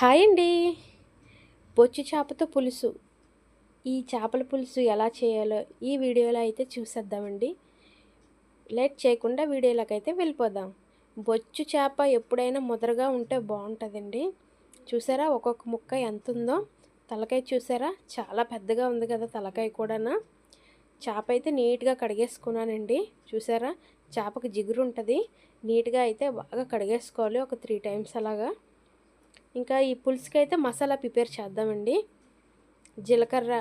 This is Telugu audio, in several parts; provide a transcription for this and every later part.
హాయ్ అండి బొచ్చు చేపతో పులుసు. ఈ చేపల పులుసు ఎలా చేయాలో ఈ వీడియోలో అయితే చూసేద్దామండి. లేట్ చేయకుండా వీడియోలోకి అయితే వెళ్ళిపోదాం. బొచ్చు చేప ఎప్పుడైనా ముదరగా ఉంటే బాగుంటుందండి. చూసారా ఒక్కొక్క ముక్క ఎంత ఉందో తలకాయ చూసారా? చాలా పెద్దగా ఉంది కదా తలకాయ కూడానా? చేప అయితే నీట్గా కడిగేసుకున్నానండి. చూసారా? చేపకు జిగురు ఉంటుంది. నీట్గా అయితే బాగా కడిగేసుకోవాలి ఒక త్రీ టైమ్స్ అలాగా. ఇంకా ఈ పులుసుకి అయితే మసాలా ప్రిపేర్ చేద్దామండి. జీలకర్ర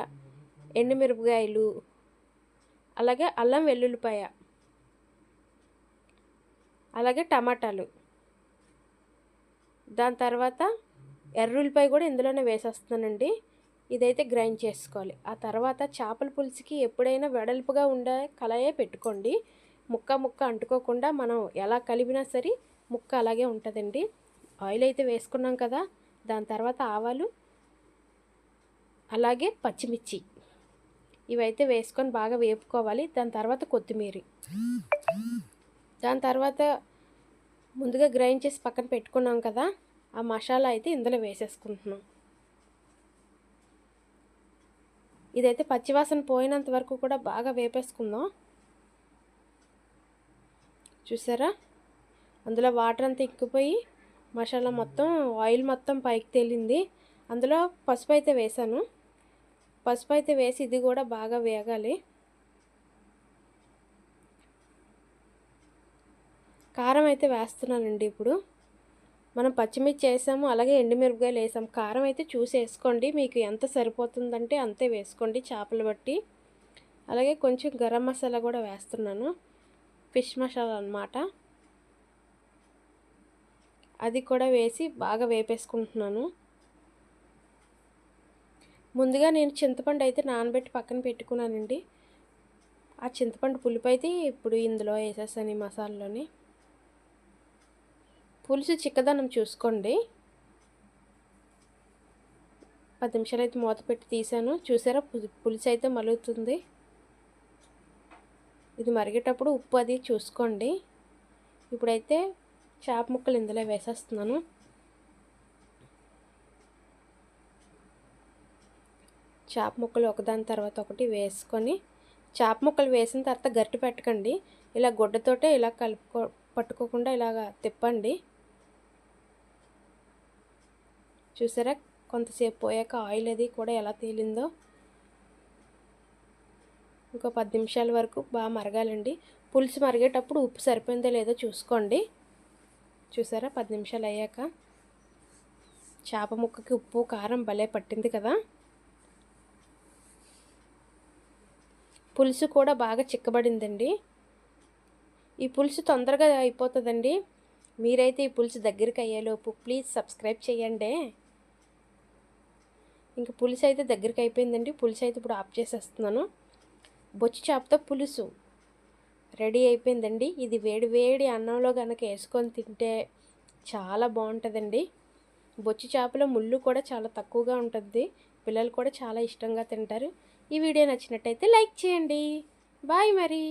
ఎండుమిరపకాయలు అలాగే అల్లం వెల్లుల్లిపాయ అలాగే టమాటాలు. దాని తర్వాత ఎర్రుల్లిపాయ కూడా ఇందులోనే వేసేస్తానండి ఇదైతే గ్రైండ్ చేసుకోవాలి. ఆ తర్వాత చేపల పులుసుకి ఎప్పుడైనా వెడల్పుగా ఉండే కళాయే పెట్టుకోండి. ముక్క ముక్క అంటుకోకుండా మనం ఎలా కలిపినా సరే ముక్క అలాగే ఉంటుందండి. ఆయిల్ అయితే వేసుకున్నాం కదా దాని తర్వాత ఆవాలు అలాగే పచ్చిమిర్చి. ఇవైతే వేసుకొని బాగా వేపుకోవాలి. దాని తర్వాత కొత్తిమీర. దాని తర్వాత ముందుగా గ్రైండ్ చేసి పక్కన పెట్టుకున్నాం కదా ఆ మసాలా అయితే ఇందులో వేసేసుకుంటున్నాం. ఇదైతే పచ్చివాసన పోయినంత వరకు కూడా బాగా వేపేసుకుందాం. చూసారా? అందులో వాటర్ అంతా ఎక్కిపోయి మసాలా మొత్తం ఆయిల్ మొత్తం పైకి తేలింది. అందులో పసుపు అయితే వేసాను. పసుపు అయితే వేసి ఇది కూడా బాగా వేగాలి. కారం అయితే వేస్తున్నానండి ఇప్పుడు. మనం పచ్చిమిర్చి వేసాము అలాగే ఎండుమిరపకాయలు వేసాం కారం అయితే చూసి వేసుకోండి. మీకు ఎంత సరిపోతుందంటే అంతే వేసుకోండి చేపలు బట్టి. అలాగే కొంచెం గరం మసాలా కూడా వేస్తున్నాను. ఫిష్ మసాలా అనమాట అది కూడా వేసి బాగా వేపేసుకుంటున్నాను. ముందుగా నేను చింతపండు అయితే నానబెట్టి పక్కన పెట్టుకున్నానండి. ఆ చింతపండు పులుపు అయితే ఇప్పుడు ఇందులో వేసేసాను ఈ మసాలాలోని. పులుసు చిక్కదనం చూసుకోండి. పది నిమిషాలు అయితే మూత పెట్టి తీసాను. చూసారా? పులుసు అయితే మలుగుతుంది. ఇది మరిగేటప్పుడు ఉప్పు అది చూసుకోండి. ఇప్పుడైతే చేప ముక్కలు ఇందులో వేసేస్తున్నాను. చేప ముక్కలు ఒకదాని తర్వాత ఒకటి వేసుకొని చేప ముక్కలు వేసిన తర్వాత గట్టి పెట్టకండి. ఇలా గుడ్డతోటే ఇలా కలుపుకో పట్టుకోకుండా ఇలాగ తిప్పండి. చూసారా? కొంతసేపు పోయాక ఆయిల్ అది కూడా ఎలా తేలిందో. ఇంకో పది నిమిషాల వరకు బాగా మరగాలండి. పులుసు మరిగేటప్పుడు ఉప్పు సరిపోయిందో లేదో చూసుకోండి. చూసారా? పది నిమిషాలు అయ్యాక చేప ముక్కకి ఉప్పు కారం భలే పట్టింది కదా? పులుసు కూడా బాగా చిక్కబడిందండి. ఈ పులుసు తొందరగా అయిపోతుందండి. మీరైతే ఈ పులుసు దగ్గరికి అయ్యేలోపు ప్లీజ్ సబ్స్క్రైబ్ చేయండి. ఇంకా పులుసు అయితే దగ్గరికి అయిపోయిందండి పులుసు అయితే ఇప్పుడు ఆఫ్ చేసేస్తున్నాను. బొచ్చి చేపతో పులుసు. రెడీ అయిపోయిందండి. ఇది వేడి వేడి అన్నంలో కనుక వేసుకొని తింటే చాలా బాగుంటుందండి. బొచ్చి చేపలో ముళ్ళు కూడా చాలా తక్కువగా ఉంటుంది. పిల్లలు కూడా చాలా ఇష్టంగా తింటారు. ఈ వీడియో నచ్చినట్టయితే లైక్ చేయండి. బాయ్ మరి.